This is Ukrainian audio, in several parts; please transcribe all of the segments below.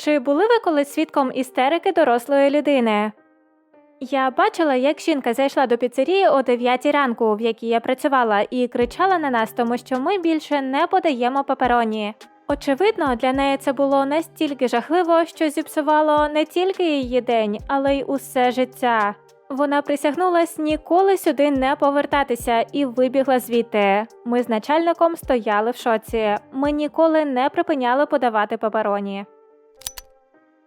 Чи були ви колись свідком істерики дорослої людини? Я бачила, як жінка зайшла до піцерії о 9 ранку, в якій я працювала, і кричала на нас, тому що ми більше не подаємо папероні. Очевидно, для неї це було настільки жахливо, що зіпсувало не тільки її день, але й усе життя. Вона присягнулась ніколи сюди не повертатися і вибігла звідти. Ми з начальником стояли в шоці. Ми ніколи не припиняли подавати папероні.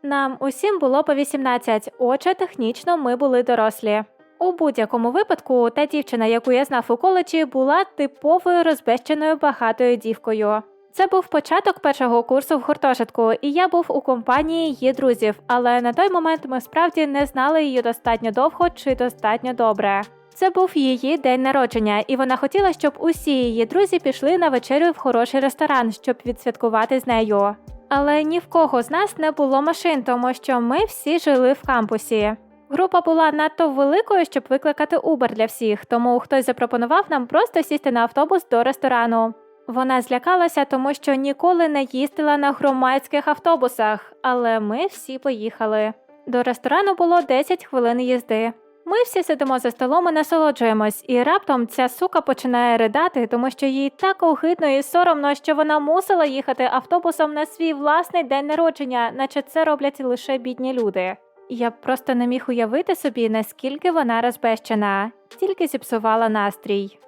Нам усім було по 18, отже, технічно ми були дорослі. У будь-якому випадку, та дівчина, яку я знав у коледжі, була типовою розбещеною багатою дівкою. Це був початок першого курсу в гуртожитку, і я був у компанії її друзів, але на той момент ми справді не знали її достатньо довго чи достатньо добре. Це був її день народження, і вона хотіла, щоб усі її друзі пішли на вечерю в хороший ресторан, щоб відсвяткувати з нею. Але ні в кого з нас не було машин, тому що ми всі жили в кампусі. Група була надто великою, щоб викликати Uber для всіх, тому хтось запропонував нам просто сісти на автобус до ресторану. Вона злякалася, тому що ніколи не їздила на громадських автобусах, але ми всі поїхали. До ресторану було 10 хвилин їзди. Ми всі сидимо за столом і насолоджуємось, і раптом ця сука починає ридати, тому що їй так огидно і соромно, що вона мусила їхати автобусом на свій власний день народження, наче це роблять лише бідні люди. Я просто не міг уявити собі, наскільки вона розбещена, тільки зіпсувала настрій.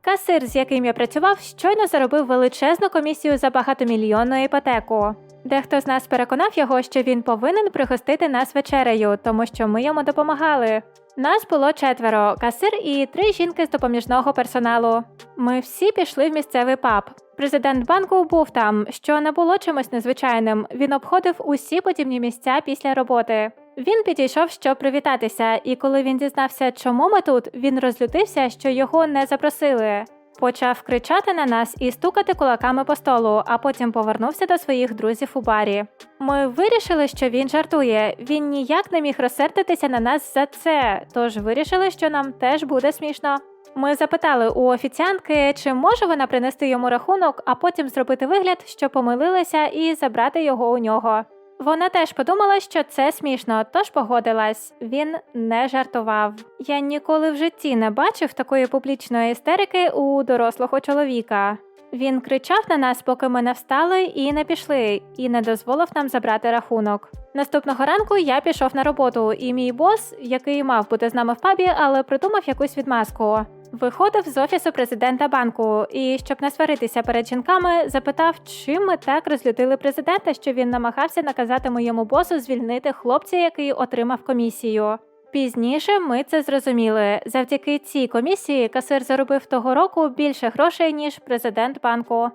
Касир, з яким я працював, щойно заробив величезну комісію за багатомільйонну іпотеку. Дехто з нас переконав його, що він повинен пригостити нас вечерею, тому що ми йому допомагали. Нас було четверо: касир і три жінки з допоміжного персоналу. Ми всі пішли в місцевий паб. Президент банку був там, що не було чимось незвичайним. Він обходив усі подібні місця після роботи. Він підійшов, щоб привітатися, і коли він дізнався, чому ми тут, він розлютився, що його не запросили. Почав кричати на нас і стукати кулаками по столу, а потім повернувся до своїх друзів у барі. Ми вирішили, що він жартує. Він ніяк не міг розсердитися на нас за це, тож вирішили, що нам теж буде смішно. Ми запитали у офіціантки, чи може вона принести йому рахунок, а потім зробити вигляд, що помилилася, і забрати його у нього. Вона теж подумала, що це смішно, тож погодилась. Він не жартував. Я ніколи в житті не бачив такої публічної істерики у дорослого чоловіка. Він кричав на нас, поки ми не встали і не пішли, і не дозволив нам забрати рахунок. Наступного ранку я пішов на роботу, і мій бос, який мав бути з нами в пабі, але придумав якусь відмазку. Виходив з офісу президента банку і, щоб не сваритися перед жінками, запитав, чим ми так розлютили президента, що він намагався наказати моєму босу звільнити хлопця, який отримав комісію. Пізніше ми це зрозуміли. Завдяки цій комісії касир заробив того року більше грошей, ніж президент банку.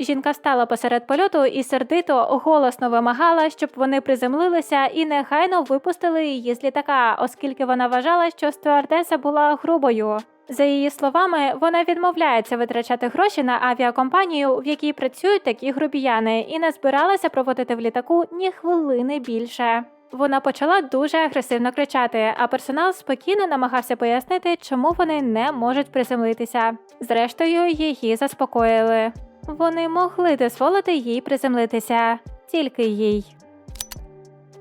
Жінка встала посеред польоту і сердито голосно вимагала, щоб вони приземлилися і негайно випустили її з літака, оскільки вона вважала, що стюардеса була грубою. За її словами, вона відмовляється витрачати гроші на авіакомпанію, в якій працюють такі грубіяни, і не збиралася проводити в літаку ні хвилини більше. Вона почала дуже агресивно кричати, а персонал спокійно намагався пояснити, чому вони не можуть приземлитися. Зрештою, її заспокоїли. Вони могли дозволити їй приземлитися, тільки їй.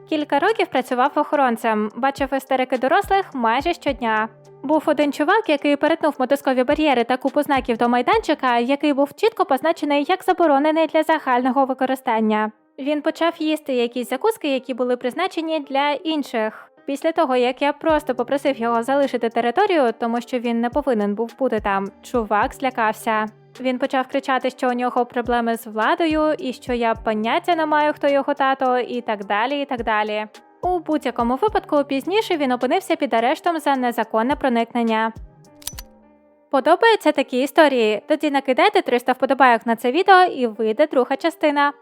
Кілька років працював охоронцем, бачив істерики дорослих майже щодня. Був один чувак, який перетнув мотузкові бар'єри та купу знаків до майданчика, який був чітко позначений як заборонений для загального використання. Він почав їсти якісь закуски, які були призначені для інших. Після того, як я просто попросив його залишити територію, тому що він не повинен був бути там, чувак злякався. Він почав кричати, що у нього проблеми з владою, і що я поняття не маю, хто його тато, і так далі. і так далі. У будь-якому випадку пізніше він опинився під арештом за незаконне проникнення. Подобаються такі історії? Тоді накидайте 300 вподобайок на це відео і вийде друга частина.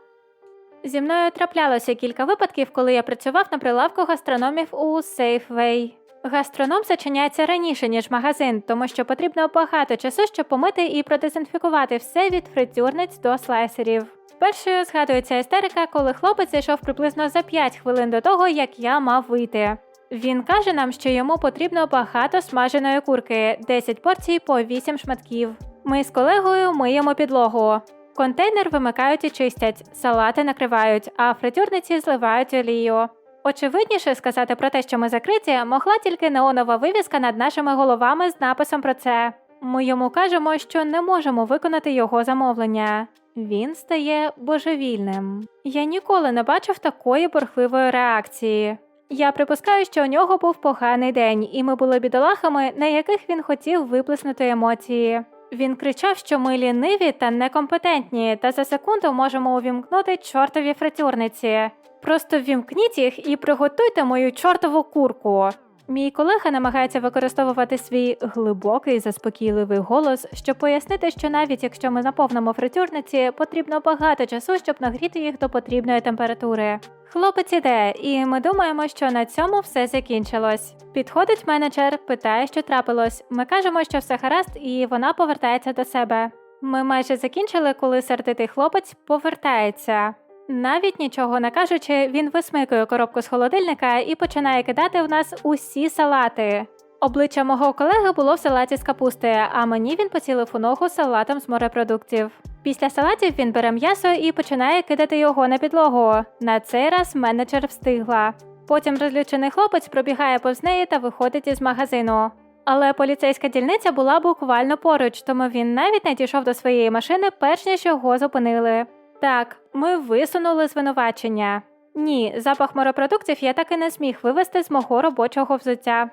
Зі мною траплялося кілька випадків, коли я працював на прилавку гастрономів у Safeway. Гастроном зачиняється раніше, ніж магазин, тому що потрібно багато часу, щоб помити і продезінфікувати все від фритюрниць до слайсерів. Першою згадується істерика, коли хлопець зайшов приблизно за 5 хвилин до того, як я мав вийти. Він каже нам, що йому потрібно багато смаженої курки, 10 порцій по 8 шматків. Ми з колегою миємо підлогу. Контейнер вимикають і чистять, салати накривають, а фритюрниці зливають олію. Очевидніше сказати про те, що ми закриті, могла тільки неонова вивіска над нашими головами з написом про це. Ми йому кажемо, що не можемо виконати його замовлення. Він стає божевільним. Я ніколи не бачив такої борхливої реакції. Я припускаю, що у нього був поганий день, і ми були бідолахами, на яких він хотів виплеснути емоції. Він кричав, що ми ліниві та некомпетентні, та за секунду можемо увімкнути чортові фритюрниці. Просто вімкніть їх і приготуйте мою чортову курку. Мій колега намагається використовувати свій глибокий заспокійливий голос, щоб пояснити, що навіть якщо ми наповнимо фритюрниці, потрібно багато часу, щоб нагріти їх до потрібної температури. Хлопець іде, і ми думаємо, що на цьому все закінчилось. Підходить менеджер, питає, що трапилось. Ми кажемо, що все гаразд, і вона повертається до себе. Ми майже закінчили, коли сердитий хлопець повертається. Навіть нічого не кажучи, він висмикує коробку з холодильника і починає кидати в нас усі салати. Обличчя мого колеги було в салаті з капусти, а мені він поцілив у ногу салатом з морепродуктів. Після салатів він бере м'ясо і починає кидати його на підлогу. На цей раз менеджер встигла. Потім розлючений хлопець пробігає повз неї та виходить із магазину. Але поліцейська дільниця була буквально поруч, тому він навіть не дійшов до своєї машини, перш ніж його зупинили. Так, ми висунули звинувачення. Ні, запах морепродуктів я так і не зміг вивести з мого робочого взуття.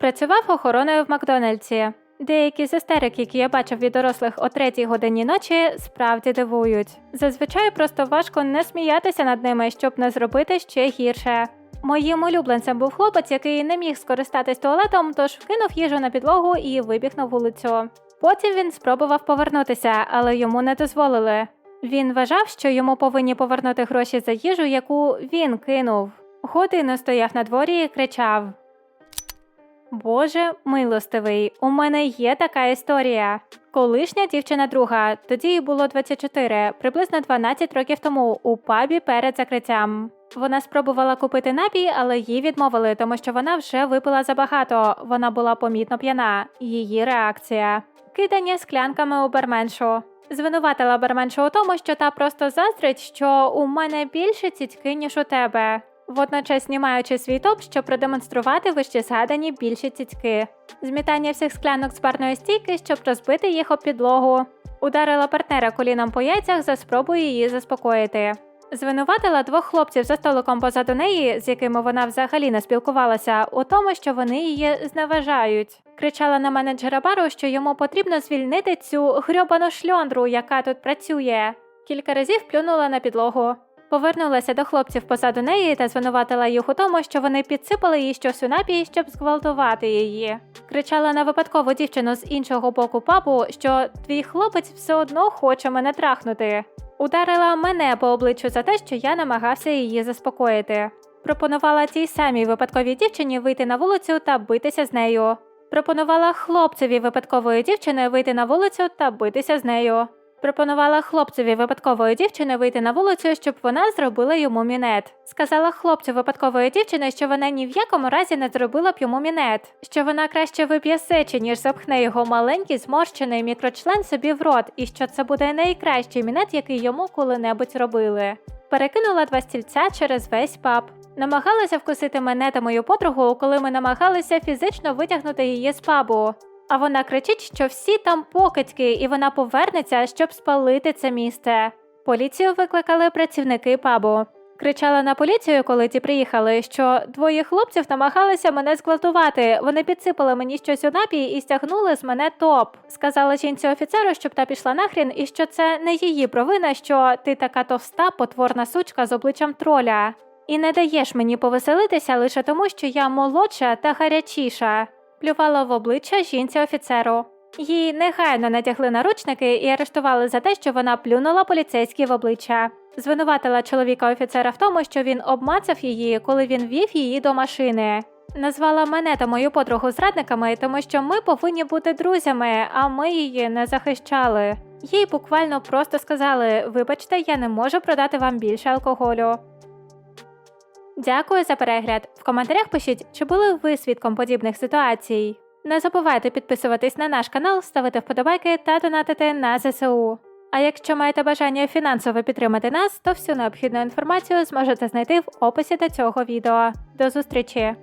Працював охороною в Макдональдсі. Деякі з істерик, які я бачив від дорослих о третій годині ночі, справді дивують. Зазвичай просто важко не сміятися над ними, щоб не зробити ще гірше. Моїм улюбленцем був хлопець, який не міг скористатись туалетом, тож вкинув їжу на підлогу і вибіг на вулицю. Потім він спробував повернутися, але йому не дозволили. Він вважав, що йому повинні повернути гроші за їжу, яку він кинув. Годину стояв на дворі і кричав: Боже милостивий, у мене є така історія. Колишня дівчина друга, тоді їй було 24, приблизно 12 років тому, у пабі перед закриттям. Вона спробувала купити напій, але їй відмовили, тому що вона вже випила забагато. Вона була помітно п'яна. Її реакція кидання склянками у барменшу. Звинуватила барменшу у тому, що та просто заздрить, що у мене більше цітьки, ніж у тебе. Водночас знімаючи свій топ, щоб продемонструвати вище згадані більші цітьки. Змітання всіх склянок з барної стійки, щоб розбити їх об підлогу. Ударила партнера коліном по яйцях за спробу її заспокоїти. Звинуватила двох хлопців за столиком позаду неї, з якими вона взагалі не спілкувалася, у тому, що вони її зневажають. Кричала на менеджера бару, що йому потрібно звільнити цю грьобану шльондру, яка тут працює. Кілька разів плюнула на підлогу. Повернулася до хлопців позаду неї та звинуватила їх у тому, що вони підсипали їй щось у напій, щоб зґвалтувати її. Кричала на випадкову дівчину з іншого боку пабу, що твій хлопець все одно хоче мене трахнути. Ударила мене по обличчю за те, що я намагався її заспокоїти. Пропонувала тій самій випадковій дівчині вийти на вулицю та битися з нею. Пропонувала хлопцеві випадкової дівчини вийти на вулицю та битися з нею. Пропонувала хлопцеві випадкової дівчини вийти на вулицю, щоб вона зробила йому мінет. Сказала хлопцю випадкової дівчини, що вона ні в якому разі не зробила б йому мінет, що вона краще вип'є сечі, ніж запхне його маленький зморщений мікрочлен собі в рот, і що це буде найкращий мінет, який йому коли-небудь робили. Перекинула два стільця через весь паб. Намагалася вкусити мене та мою подругу, коли ми намагалися фізично витягнути її з пабу. А вона кричить, що всі там покидьки, і вона повернеться, щоб спалити це місце. Поліцію викликали працівники пабу. Кричала на поліцію, коли ті приїхали, що двоє хлопців намагалися мене зґвалтувати. Вони підсипали мені щось у напій і стягнули з мене топ. Сказала жінці офіцеру, щоб та пішла нахрін, і що це не її провина, що ти така товста, потворна сучка з обличчям троля. І не даєш мені повеселитися лише тому, що я молодша та гарячіша. Плювала в обличчя жінці офіцеру. Їй негайно натягли наручники і арештували за те, що вона плюнула поліцейській в обличчя. Звинуватила чоловіка офіцера в тому, що він обмацав її, коли він вів її до машини. Назвала мене та мою подругу зрадниками, тому що ми повинні бути друзями, а ми її не захищали. Їй буквально просто сказали: вибачте, я не можу продати вам більше алкоголю. Дякую за перегляд. В коментарях пишіть, чи були ви свідком подібних ситуацій. Не забувайте підписуватись на наш канал, ставити вподобайки та донатити на ЗСУ. А якщо маєте бажання фінансово підтримати нас, то всю необхідну інформацію зможете знайти в описі до цього відео. До зустрічі!